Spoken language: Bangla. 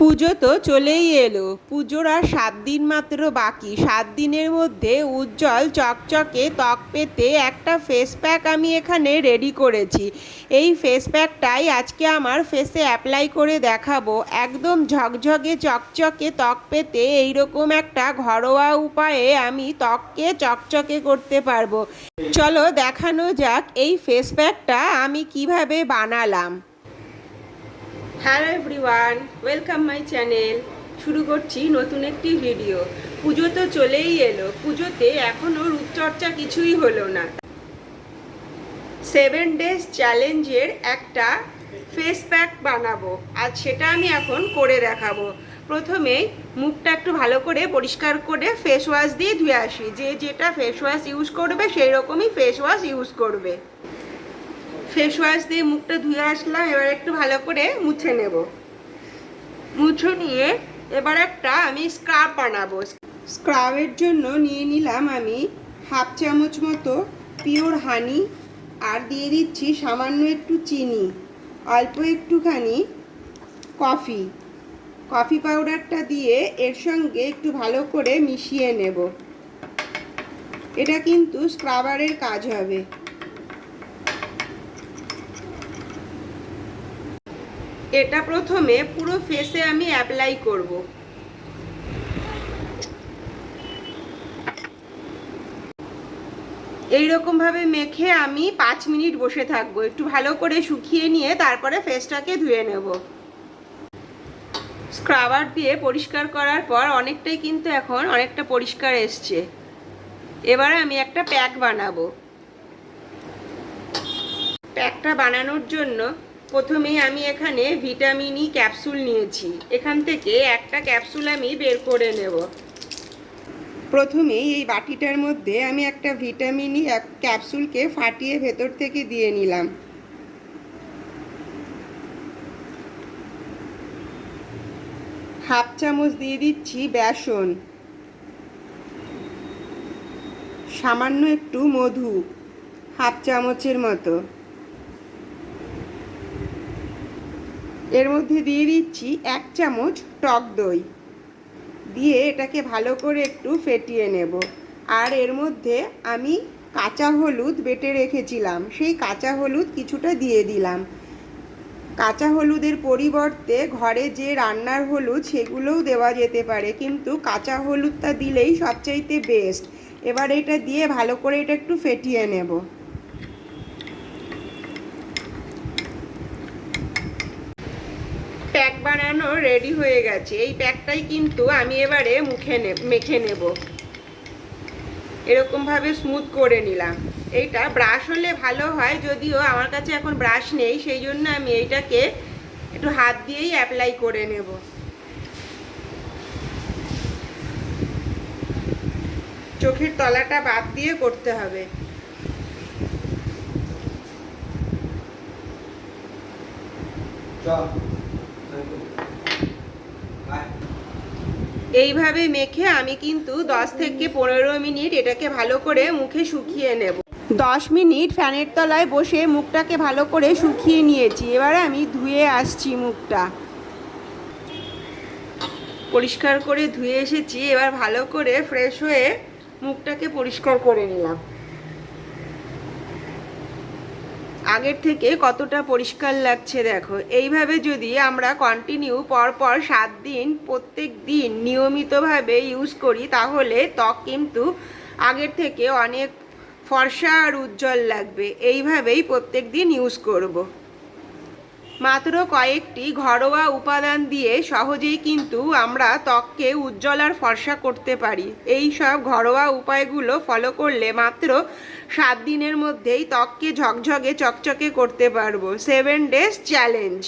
পুজো তো চলেই এলো। পুজোর আর সাত দিন মাত্র বাকি। সাত দিনের মধ্যে উজ্জ্বল চকচকে ত্বক পেতে একটা ফেস প্যাক আমি এখানে রেডি করেছি। এই ফেস প্যাকটাই আজকে আমার ফেসে অ্যাপ্লাই করে দেখাবো। একদম ঝকঝকে চকচকে ত্বক পেতে এইরকম একটা ঘরোয়া উপায়ে আমি ত্বককে চকচকে করতে পারব। চলো দেখানো যাক এই ফেস প্যাকটা আমি কীভাবে বানালাম। Hello everyone, welcome my channel. শুরু করছি নতুন একটি ভিডিও। পুজো তো চলেই এলো। পুজোতে এখনও রূপচর্চা কিছুই হলো না। সেভেন ডেজ চ্যালেঞ্জের একটা ফেস প্যাক বানাবো। আর সেটা আমি এখন করে দেখাবো। প্রথমে মুখটা একটু ভালো করে পরিষ্কার করে ফেস ওয়াশ দিয়ে ধুয়ে আসি। যে যেটা ফেস ওয়াশ ইউজ করবে, সেই রকমই ফেস ওয়াশ ইউজ করবে। ফেস ওয়াশ দিয়ে মুখটা ধুয়ে আসলাম, এবার একটু ভালো করে মুছে নেব। মুছে নিয়ে এবার একটা আমি স্ক্রাব বানাবো। স্ক্রাবের জন্য নিয়ে নিলাম আমি হাফ চামচ মতো পিওর হানি আর দিয়ে দিচ্ছি সামান্য একটু চিনি, অল্প একটুখানি কফি কফি পাউডারটা দিয়ে এর সঙ্গে একটু ভালো করে মিশিয়ে নেব। এটা কিন্তু স্ক্রাবারের কাজ হবে। এটা প্রথমে পুরো ফেসে আমি অ্যাপ্লাই করব। এই ভাবে মেখে আমি পাঁচ মিনিট বসে থাকব। একটু ভালো করে শুকিয়ে নিয়ে তারপরে ফেসটাকে ধুয়ে নেব। স্ক্রাবার দিয়ে পরিষ্কার করার পর অনেকটাই কিন্তু এখন অনেকটা পরিষ্কার এসছে। এবারে আমি একটা প্যাক বানাবো। প্যাকটা বানানোর জন্য প্রথমেই আমি এখানে ভিটামিনই ক্যাপসুল নিয়েছি। এখান থেকে একটা ক্যাপসুল আমি বের করে নেব। প্রথমেই এই বাটিটার মধ্যে আমি একটা ভিটামিনই ক্যাপসুলকে ফাটিয়ে ভেতর থেকে দিয়ে নিলাম। হাফ চামচ দিয়ে দিচ্ছি বেসন। সামান্য একটু মধু, হাফ চামচের মতো। এর মধ্যে দিয়ে দিচ্ছি এক চামচ টক দই। দিয়ে এটাকে ভালো করে একটু ফেটিয়ে নেব। আর এর মধ্যে আমি কাঁচা হলুদ বেটে রেখেছিলাম। সেই কাঁচা হলুদ কিছুটা দিয়ে দিলাম। কাঁচা হলুদের পরিবর্তে ঘরে যে রান্নার হলুদ, সেগুলোও দেওয়া যেতে পারে। কিন্তু কাঁচা হলুদটা দিলেই সবচাইতে বেস্ট এবার এটা দিয়ে ভালো করে এটা একটু ফেটিয়ে নেব প্যাক বানানো রেডি হয়ে গেছে। এই প্যাকটাই কিন্তু আমি এবারে মুখে মেখে নেব। এরকমভাবে স্মুথ করে নিলাম। এইটা ব্রাশ হলে ভালো হয়, যদিও আমার কাছে এখন ব্রাশ নেই, সেই জন্য আমি এইটাকে একটু হাত দিয়েই অ্যাপ্লাই করে নেব। চোখের তলাটা বাদ দিয়ে করতে হবে। এইভাবে মেখে আমি কিন্তু দশ থেকে পনেরো মিনিট এটাকে ভালো করে মুখে শুকিয়ে নেব। দশ মিনিট ফ্যানের তলায় বসে মুখটাকে ভালো করে শুকিয়ে নিয়েছি। এবার আমি ধুয়ে আসছি মুখটা। পরিষ্কার করে ধুয়ে এসেছি। এবার ভালো করে ফ্রেশ হয়ে মুখটাকে পরিষ্কার করে নিলাম। আগের থেকে কতটা পরিষ্কার লাগছে দেখো এইভাবে যদি আমরা কন্টিনিউ পরপর সাত দিন, প্রত্যেক দিন নিয়মিতভাবে ইউজ করি, তাহলে ত্বক কিন্তু আগের থেকে অনেক ফর্সা আর উজ্জ্বল লাগবে এইভাবেই প্রত্যেক দিন ইউজ করব। মাত্র কয়েকটি ঘরোয়া উপাদান দিয়ে সহজেই কিন্তু আমরা ত্বককে উজ্জ্বল আর ফর্সা করতে পারি। এই সব ঘরোয়া উপায়গুলো ফলো করলে মাত্র সাত দিনের মধ্যেই ত্বককে ঝকঝকে চকচকে করতে পারব। Seven days challenge.